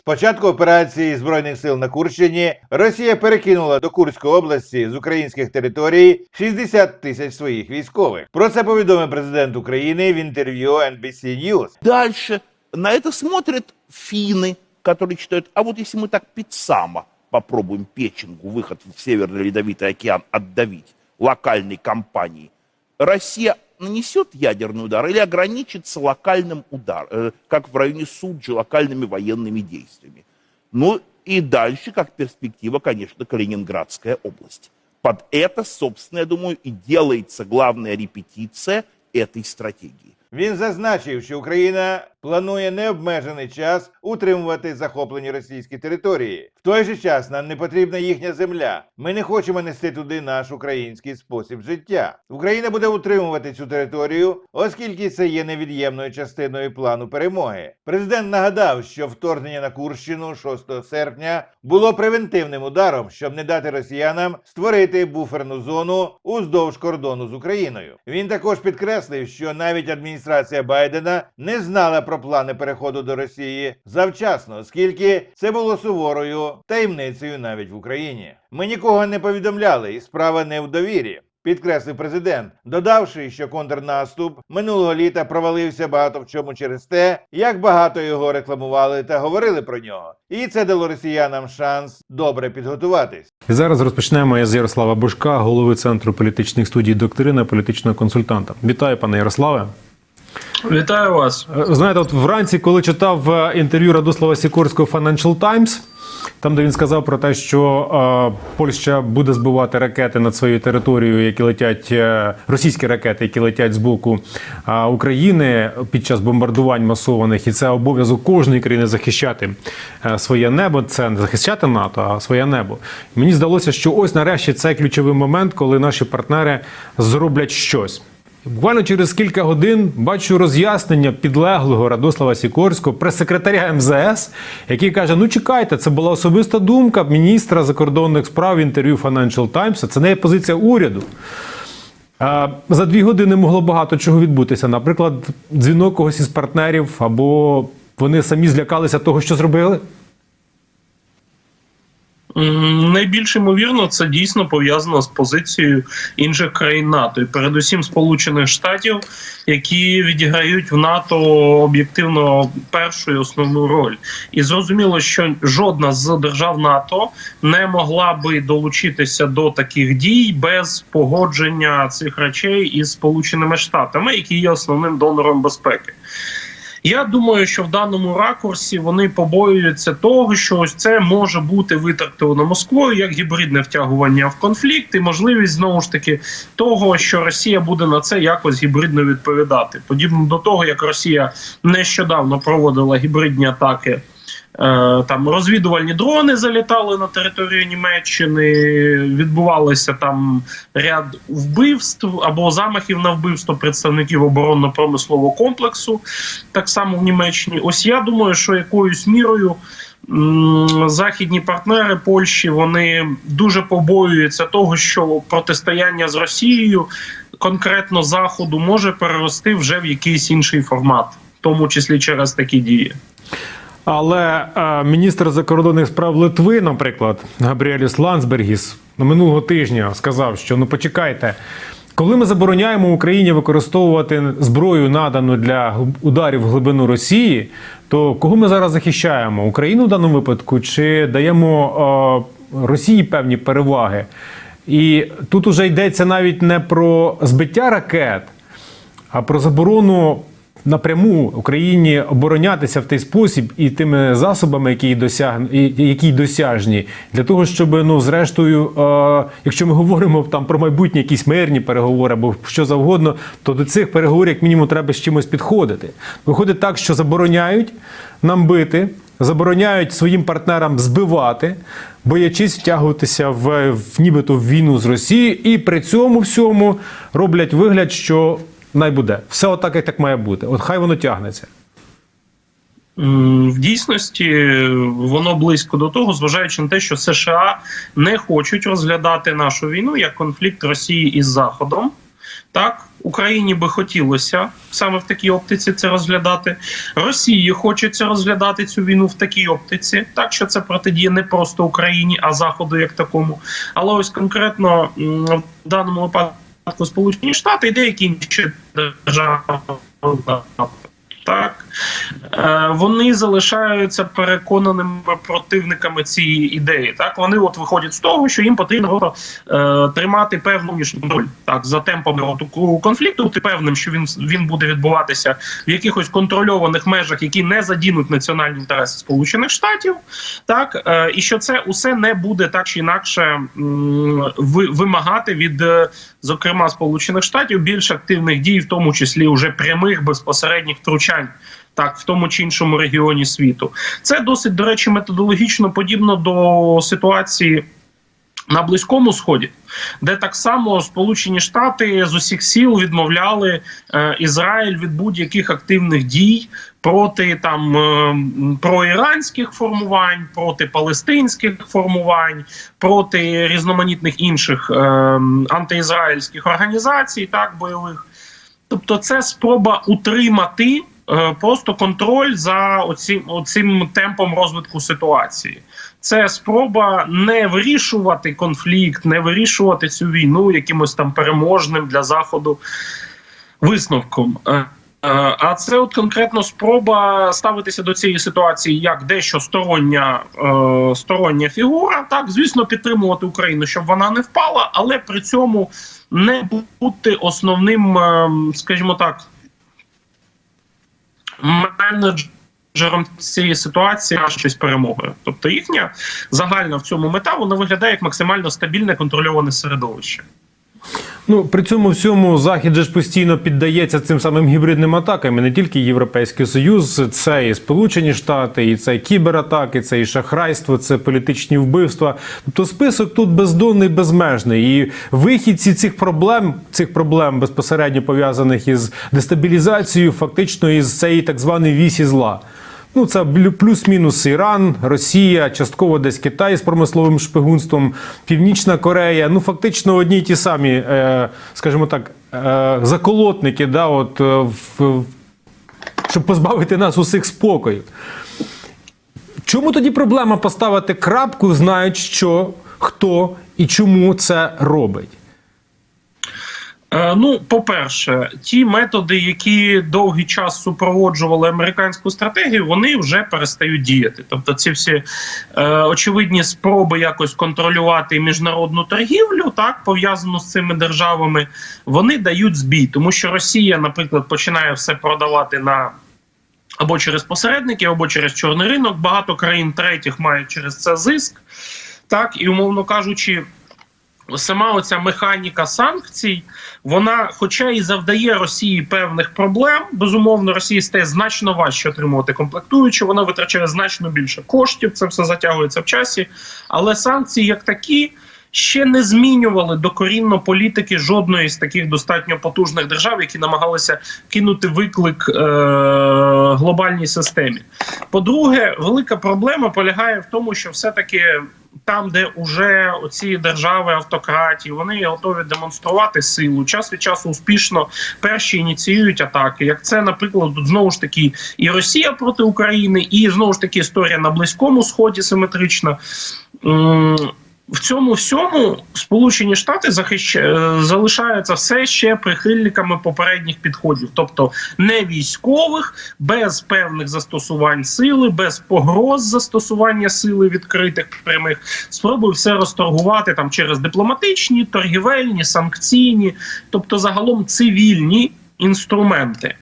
З початку операції збройних сил на Курщині Росія перекинула до Курської області з українських територій 60 тисяч своїх військових. Про це повідомив президент України в інтерв'ю NBC News. Дальше на это смотрят финны, которые считают, а вот если мы так Пиццама попробуем печенгу, выход в Северный Ледовитый океан отдавить локальной компании, Россия нанесет ядерный удар или ограничится локальным ударом, э, как в районе Суджи, локальными военными действиями. Ну и дальше, как перспектива, конечно, Калининградская область. Под это, собственно, я думаю, и делается главная репетиция этой стратегии. Він зазначив, що Україна планує необмежений час утримувати захоплені російські території. В той же час нам не потрібна їхня земля. Ми не хочемо нести туди наш український спосіб життя. Україна буде утримувати цю територію, оскільки це є невід'ємною частиною плану перемоги. Президент нагадав, що вторгнення на Курщину 6 серпня було превентивним ударом, щоб не дати росіянам створити буферну зону уздовж кордону з Україною. Він також підкреслив, що навіть адміністрація Байдена не знала про плани переходу до Росії завчасно, оскільки це було суворою таємницею навіть в Україні. Ми нікого не повідомляли, і справа не в довірі. Підкреслив президент, додавши, що контрнаступ минулого літа провалився багато в чому через те, як багато його рекламували та говорили про нього, і це дало росіянам шанс добре підготуватись. Зараз розпочнемо з Ярослава Бушка, голови Центру політичних студій доктрина політичного консультанта. Вітаю, пане Ярославе. Вітаю вас. Знаєте, от вранці, коли читав е, інтерв'ю Радослава Сікорського Financial Times, там, де він сказав про те, що е, Польща буде збивати ракети над своєю територією, які летять е, російські ракети, які летять з боку е, України під час бомбардувань масованих, і це обов'язок кожної країни захищати е, своє небо. Це не захищати НАТО, а своє небо. Мені здалося, що ось нарешті це ключовий момент, коли наші партнери зроблять щось. Буквально через кілька годин бачу роз'яснення підлеглого Радослава Сікорського, прес-секретаря МЗС, який каже: Ну чекайте, це була особиста думка міністра закордонних справ в інтерв'ю Financial Times, Це не є позиція уряду. За дві години могло багато чого відбутися. Наприклад, дзвінок когось із партнерів, або вони самі злякалися того, що зробили. Найбільш ймовірно, це дійсно пов'язано з позицією інших країн НАТО, і передусім Сполучених Штатів, які відіграють в НАТО об'єктивно першу і основну роль. І зрозуміло, що жодна з держав НАТО не могла би долучитися до таких дій без погодження цих речей із Сполученими Штатами, які є основним донором безпеки. Я думаю, що в даному ракурсі вони побоюються того, що ось це може бути витрактовано Москвою як гібридне втягування в конфлікт, і можливість знову ж таки того, що Росія буде на це якось гібридно відповідати, подібно до того, як Росія нещодавно проводила гібридні атаки. Е, Там розвідувальні дрони залітали на територію Німеччини, відбувалося там ряд вбивств або замахів на вбивство представників оборонно-промислового комплексу, так само в Німеччині. Ось я думаю, що якоюсь мірою західні партнери Польщі вони дуже побоюються того, що протистояння з Росією конкретно заходу може перерости вже в якийсь інший формат, в тому числі через такі дії. Але е, міністр закордонних справ Литви, наприклад, Габріеліс Ландсбергіс, на минулого тижня сказав, що ну почекайте, коли ми забороняємо Україні використовувати зброю, надану для ударів в глибину Росії, то кого ми зараз захищаємо? Україну в даному випадку чи даємо е, Росії певні переваги? І тут уже йдеться навіть не про збиття ракет, а про заборону напряму Україні оборонятися в той спосіб і тими засобами, які досяг... які досяжні, для того, щоб ну зрештою, е... якщо ми говоримо там про майбутні якісь мирні переговори або що завгодно, то до цих переговорів як мінімум треба з чимось підходити. Виходить так, що забороняють нам бити. Забороняють своїм партнерам збивати, боячись втягуватися в, в нібито в війну з Росією, і при цьому всьому роблять вигляд, що най буде. Все отак, як так має бути. От хай воно тягнеться. В дійсності воно близько до того, зважаючи на те, що США не хочуть розглядати нашу війну як конфлікт Росії із Заходом. Так Україні би хотілося саме в такій оптиці це розглядати. Росії хочеться розглядати цю війну в такій оптиці, так що це протидія не просто Україні, а Заходу як такому. Але ось конкретно в даному випадку Сполучені Штати і деякі інші держави. Так е, вони залишаються переконаними противниками цієї ідеї. Так вони от виходять з того, що їм потрібно е, тримати певну внутрішню контроль так за темпами от, конфлікту. Бути певним, що він він буде відбуватися в якихось контрольованих межах, які не задінуть національні інтереси Сполучених Штатів. Так е, і що це усе не буде так чи інакше м, вимагати від, е, зокрема, Сполучених Штатів більш активних дій, в тому числі уже прямих безпосередніх втручань. Так, в тому чи іншому регіоні світу, це досить до речі, методологічно подібно до ситуації на Близькому Сході, де так само Сполучені Штати з усіх сіл відмовляли е, Ізраїль від будь-яких активних дій проти там е, проіранських формувань, проти палестинських формувань, проти різноманітних інших е, антиізраїльських організацій, так бойових. Тобто, це спроба утримати просто контроль за оцим, оцим темпом розвитку ситуації. Це спроба не вирішувати конфлікт, не вирішувати цю війну якимось там переможним для заходу висновком. Е, е, А це от конкретно спроба ставитися до цієї ситуації як дещо стороння, е, стороння фігура. Так, звісно, підтримувати Україну, щоб вона не впала, але при цьому не бути основним, е, скажімо так, менеджером цієї ситуації щось перемогою. Тобто їхня загальна в цьому мета вона виглядає як максимально стабільне контрольоване середовище. Ну при цьому всьому захід же ж постійно піддається цим самим гібридним атакам. І не тільки Європейський Союз, це і Сполучені Штати, і це кібератаки, це і шахрайство, це політичні вбивства. Тобто список тут бездонний, безмежний. І вихідці цих проблем, цих проблем безпосередньо пов'язаних із дестабілізацією, фактично із цієї так званої вісі зла. Ну, це плюс-мінус Іран, Росія, частково десь Китай з промисловим шпигунством, Північна Корея. Ну, фактично одні й ті самі, е, скажімо так, е, заколотники, да, от, е, щоб позбавити нас усіх спокою. Чому тоді проблема поставити крапку, знаючи, що хто і чому це робить? Е, Ну, по-перше, ті методи, які довгий час супроводжували американську стратегію, вони вже перестають діяти. Тобто, ці всі е, очевидні спроби якось контролювати міжнародну торгівлю, так пов'язану з цими державами, вони дають збій, тому що Росія, наприклад, починає все продавати на. Або через посередників, або через чорний ринок. Багато країн третіх мають через це зиск. Так, і умовно кажучи, сама оця механіка санкцій, вона, хоча і завдає Росії певних проблем, безумовно, Росії стає значно важче отримувати комплектуючі, вона витрачає значно більше коштів, це все затягується в часі. Але санкції, як такі, ще не змінювали докорінно політики жодної з таких достатньо потужних держав, які намагалися кинути виклик е- глобальній системі. По-друге, велика проблема полягає в тому, що все-таки там, де уже оці держави автократії, вони готові демонструвати силу, час від часу успішно перші ініціюють атаки. Як це, наприклад, знову ж таки і Росія проти України, і знову ж таки історія на Близькому Сході симетрична. В цьому всьому Сполучені Штати захищ... е, залишаються все ще прихильниками попередніх підходів, тобто не військових, без певних застосувань сили, без погроз застосування сили відкритих прямих, спробує все розторгувати там через дипломатичні, торгівельні, санкційні, тобто загалом цивільні інструменти.